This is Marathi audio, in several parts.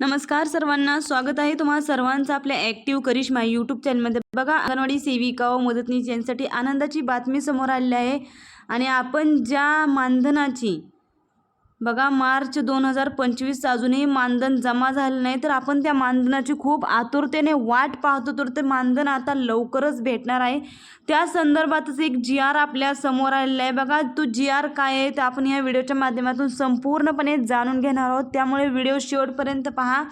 नमस्कार सर्वांना स्वागत आहे तुम्हा सर्वांचं आपल्या ॲक्टिव्ह करिश्मा यूट्यूब चॅनलमध्ये बघा अंगणवाडी सेविका व मदतनीस यांसाठी आनंदाची बातमी समोर आलेली आहे. आणि आपण ज्या मानधनाची बघा मार्च दोन हजार पंचवीस अजूनही मानधन जमा झालं नाही तर आपण त्या मानधनाची खूप आतुरतेने वाट पाहतो तर ते मानधन आता लवकरच भेटणार आहे. त्या संदर्भातच एक जी आर आपल्यासमोर आलेला आहे. बघा तो जी आर काय आहे ते आपण या व्हिडिओच्या माध्यमातून संपूर्णपणे जाणून घेणार आहोत. त्यामुळे व्हिडिओ शेवटपर्यंत पहा.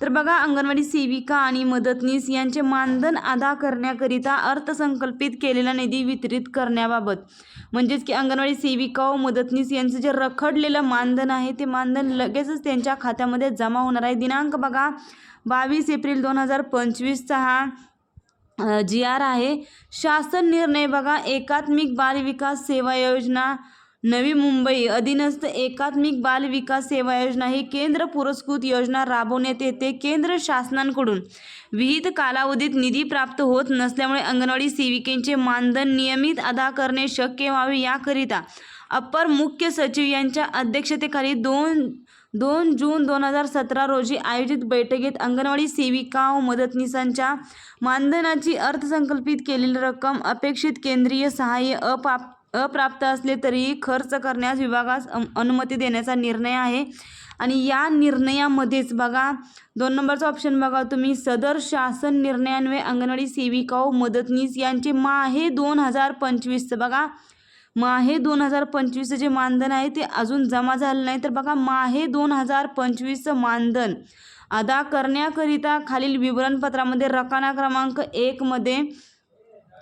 तर बघा अंगणवाडी सेविका आणि मदतनीस यांचे मानधन अदा करण्याकरिता अर्थसंकल्पित केलेला निधी वितरित करण्याबाबत. म्हणजेच की अंगणवाडी सेविका व मदतनीस यांचं जे रखडलेलं मानधन आहे ते मानधन लगेचच त्यांच्या खात्यामध्ये जमा होणार आहे. दिनांक बघा बावीस एप्रिल दोन हजार पंचवीसचा हा जी आर आहे. शासन निर्णय बघा एकात्मिक बाल विकास सेवा योजना नवी मुंबई अधीनस्थ एकात्मिक बाल विकास सेवा योजना ही केंद्र पुरस्कृत योजना राबवण्यात येते. केंद्र शासनांकडून विहित कालावधीत निधी प्राप्त होत नसल्यामुळे अंगणवाडी सेविकेंचे मानधन नियमित अदा करणे शक्य व्हावे याकरिता अप्पर मुख्य सचिव यांच्या अध्यक्षतेखाली दोन दोन जून दोन हजार सतरा रोजी आयोजित बैठकीत अंगणवाडी सेविका व मदतनीसांच्या मानधनाची अर्थसंकल्पित केलेली रक्कम अपेक्षित केंद्रीय सहाय्य अपाप अप्राप्त असले तरी खर्च करण्यास विभागास अनुमती देण्याचा निर्णय आहे. आणि या निर्णयामध्येच बघा दोन नंबरचा ऑप्शन बघा तुम्ही. सदर शासन निर्णयान्वये अंगणवाडी सेविकाओ मदतनीस यांचे माहे दोन हजार पंचवीसचं बघा. माहे दोन हजार पंचवीसचं जे मानधन आहे ते अजून जमा झालं नाही. तर बघा माहे दोन हजार पंचवीसचं मानधन अदा करण्याकरिता खालील विवरणपत्रामध्ये रकाना क्रमांक एकमध्ये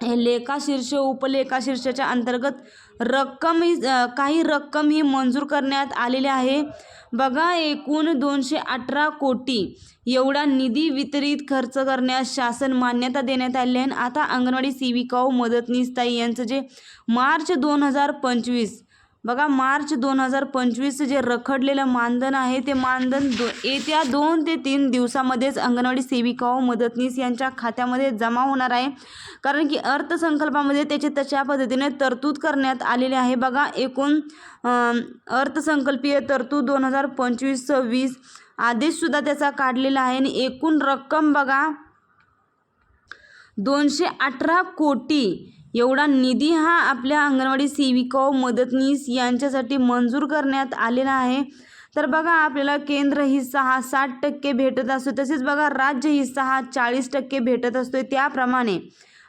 हे लेखाशीर्ष अंतर्गत रक्कम ही काही रक्कम ही मंजूर करण्यात आलेली आहे. बघा एकूण दोनशे अठरा कोटी एवढा निधी वितरित खर्च करण्यास शासन मान्यता देण्यात आली आहे. आणि आता अंगणवाडी सेविकाओ हो, मदतनीस ताई यांचं जे मार्च दोन हजार पंचवीस बघा मार्च दोन हजार पंचवीसचं जे रखडलेलं मानधन आहे ते मानधन दो येत्या दोन ते तीन दिवसामध्येच अंगणवाडी सेविका व मदतनीस यांच्या खात्यामध्ये जमा होणार आहे. कारण की अर्थसंकल्पामध्ये त्याचे तशा पद्धतीने तरतूद करण्यात आलेले आहे. बघा एकूण अर्थसंकल्पीय तरतूद दोन हजार पंचवीस सव्वीस आदेशसुद्धा त्याचा काढलेला आहे. आणि एकूण रक्कम बघा दोनशे अठरा कोटी एवढा निधी हा आपल्या अंगणवाडी सेविका मदतनीस यांच्यासाठी मंजूर करण्यात आलेला आहे. तर बघा आपल्याला केंद्र हिस्सा हा साठ टक्के भेटत असतो. तसेच बघा राज्य हिस्सा हा चाळीस टक्के भेटत असतो त्याप्रमाणे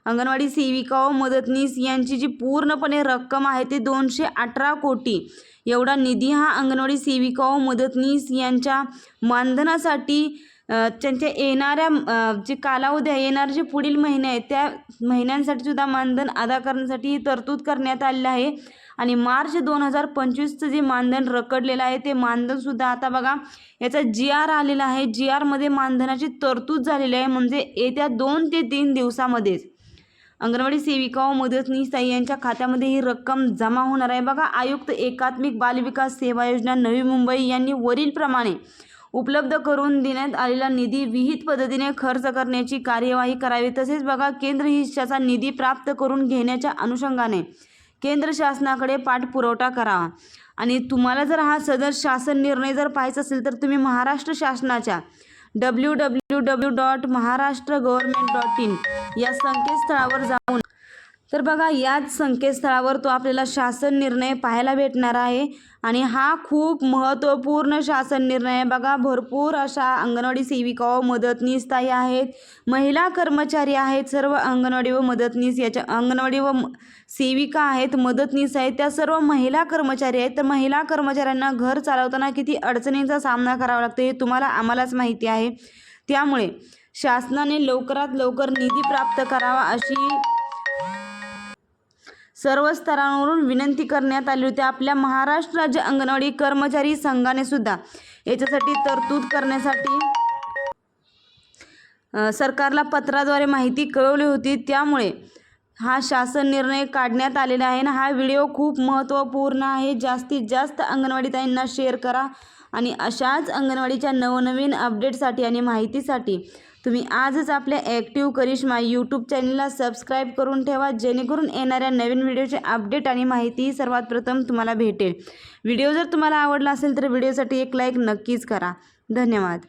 अंगणवाडी सेविका व मदतनीस यांची जी पूर्णपणे रक्कम आहे ते दोनशे अठरा कोटी. एवढा निधी हा अंगणवाडी सेविका व मदतनीस यांच्या मानधनासाठी त्यांच्या येणाऱ्या जे कालावधी आहे येणारे जे पुढील महिने आहेत त्या महिन्यांसाठी सुद्धा मानधन अदा करण्यासाठी ही तरतूद करण्यात आलेली आहे. आणि मार्च दोन हजार पंचवीसचं जे मानधन रखडलेलं आहे ते मानधनसुद्धा आता बघा याचा जी आर आलेला आहे. जी आरमध्ये मानधनाची तरतूद झालेली आहे म्हणजे येत्या दोन ते तीन दिवसामध्येच अंगणवाडी सेविका व मदतनीस ताई यांच्या खात्यामध्ये ही रक्कम जमा होणार आहे. बघा आयुक्त एकात्मिक बालविकास सेवा योजना नवी मुंबई यांनी वरीलप्रमाणे उपलब्ध करून देण्यात आलेला निधी विहित पद्धतीने खर्च करण्याची कार्यवाही करावी. तसेच बघा केंद्र हिश्शाचा निधी प्राप्त करून घेण्याच्या अनुषंगाने केंद्र शासनाकडे पाठपुरवठा करावा आणि तुम्हाला जर हा सदर शासन निर्णय जर पाहायचा असेल तर तुम्ही महाराष्ट्र शासनाच्या W W W dot Maharashtra government dot in या संकेतस्थळावर जाऊन तर बघा याच संकेतस्थळावर तो आपल्याला शासन निर्णय पाहायला भेटणार आहे. आणि हा खूप महत्त्वपूर्ण शासन निर्णय आहे. बघा भरपूर अशा अंगणवाडी सेविका व मदतनीस ताई आहेत. महिला कर्मचारी आहेत. सर्व अंगणवाडी व मदतनीस याच्या अंगणवाडी व सेविका आहेत मदतनीस आहेत. त्या सर्व महिला कर्मचारी आहेत. तर महिला कर्मचाऱ्यांना घर चालवताना किती अडचणींचा सामना करावा लागतो हे तुम्हाला आम्हालाच माहिती आहे. त्यामुळे शासनाने लवकरात लवकर निधी प्राप्त करावा अशी सर्व स्तरांवरून विनंती करण्यात आली होती. आपल्या महाराष्ट्र राज्य अंगणवाडी कर्मचारी संघाने सुद्धा याच्यासाठी तरतूद करण्यासाठी सरकारला पत्राद्वारे माहिती कळवली होती. त्यामुळे हा शासन निर्णय काढण्यात आलेला आहे ना हा व्हिडिओ खूप महत्त्वपूर्ण आहे. जास्तीत जास्त अंगणवाडीताईंना शेअर करा आणि अशाच अंगणवाडीच्या नवनवीन अपडेटसाठी आणि माहितीसाठी तुम्ही आजच आपल्या ॲक्टिव्ह करिश्मा यूट्यूब चॅनलला सबस्क्राईब करून ठेवा जेणेकरून येणाऱ्या नवीन व्हिडिओचे अपडेट आणि माहिती सर्वात प्रथम तुम्हाला भेटेल. व्हिडिओ जर तुम्हाला आवडला असेल तर व्हिडिओसाठी एक लाईक नक्कीच करा. धन्यवाद.